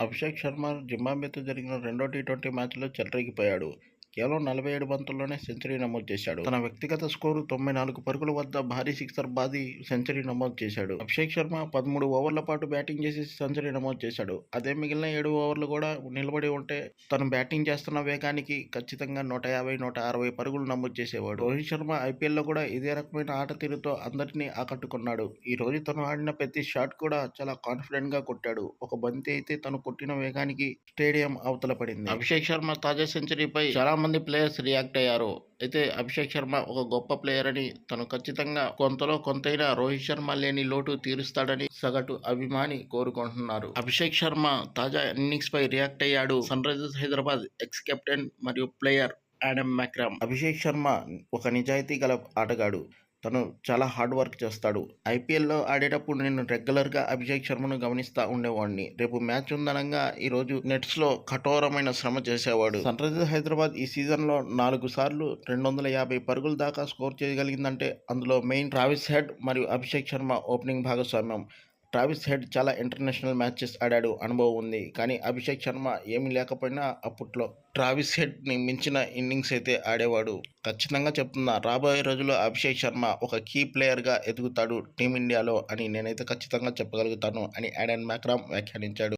అభిషేక్ శర్మ జిమ్మాబేతో జరిగిన రెండో T twenty మ్యాచ్లో చెలరేగిపోయాడు. కేవలం నలభై ఏడు బంతుల్లోనే సెంచరీ నమోదు చేశాడు. తన వ్యక్తిగత స్కోరు తొంభై నాలుగు పరుగుల వద్ద భారీ సిక్సర్ బాది సెంచరీ నమోదు చేశాడు. అభిషేక్ శర్మ పదమూడు ఓవర్ల పాటు బ్యాటింగ్ చేసి సెంచరీ నమోదు చేశాడు. అదే మిగిలిన ఏడు ఓవర్లు కూడా నిలబడి ఉంటే తను బ్యాటింగ్ చేస్తున్న వేగానికి ఖచ్చితంగా నూట యాభై, నూట అరవై పరుగులు నమోదు చేసేవాడు. రోహిత్ శర్మ ఐపీఎల్లో కూడా ఇదే రకమైన ఆట తీరుతో అందరినీ ఆకట్టుకున్నాడు. ఈ రోజు తను ఆడిన ప్రతి షాట్ కూడా చాలా కాన్ఫిడెంట్గా కొట్టాడు. ఒక బంతి అయితే తను కొట్టిన వేగానికి స్టేడియం అవతల పడింది. అభిషేక్ శర్మ తాజా సెంచరీపై చాలా మంది ప్లేయర్స్ రియాక్ట్ అయ్యారు. అయితే అభిషేక్ శర్మ ఒక గొప్ప ప్లేయర్ అని, తను ఖచ్చితంగా కొంతలో కొంతైనా రోహిత్ శర్మ లేని లోటు తీరుస్తాడని సగటు అభిమాని కోరుకుంటున్నారు. అభిషేక్ శర్మ తాజా ఇన్నింగ్స్ పై రియాక్ట్ అయ్యాడు. Sunrisers Hyderabad ex captain మరియు player Adam Markram. Abhishek Sharma ఒక నిజాయితీ గల ఆటగాడు. తను చాలా హార్డ్ వర్క్ చేస్తాడు. ఐపీఎల్లో ఆడేటప్పుడు నేను రెగ్యులర్గా అభిషేక్ శర్మను గమనిస్తూ ఉండేవాడిని. రేపు మ్యాచ్ ఉందనంగా ఈ రోజు నెట్స్లో కఠోరమైన శ్రమ చేసేవాడు. సన్ రైజర్స్ హైదరాబాద్ ఈ సీజన్లో నాలుగు సార్లు రెండు వందల యాభై పరుగుల దాకా స్కోర్ చేయగలిగిందంటే అందులో మెయిన్ ట్రావిస్ హెడ్ మరియు అభిషేక్ శర్మ ఓపెనింగ్ భాగస్వామ్యం. ట్రావిస్ హెడ్ చాలా ఇంటర్నేషనల్ మ్యాచెస్ ఆడాడు. అనుభవం ఉంది. కానీ అభిషేక్ శర్మ ఏమీ లేకపోయినా అప్పట్లో ట్రావిస్ హెడ్ని మించిన ఇన్నింగ్స్ అయితే ఆడేవాడు. ఖచ్చితంగా చెప్తున్నా రాబోయే రోజుల్లో అభిషేక్ శర్మ ఒక కీ ప్లేయర్గా ఎదుగుతాడు టీమిండియాలో అని నేనైతే ఖచ్చితంగా చెప్పగలుగుతాను అని యాడన్ మ్యాక్రామ్ వ్యాఖ్యానించాడు.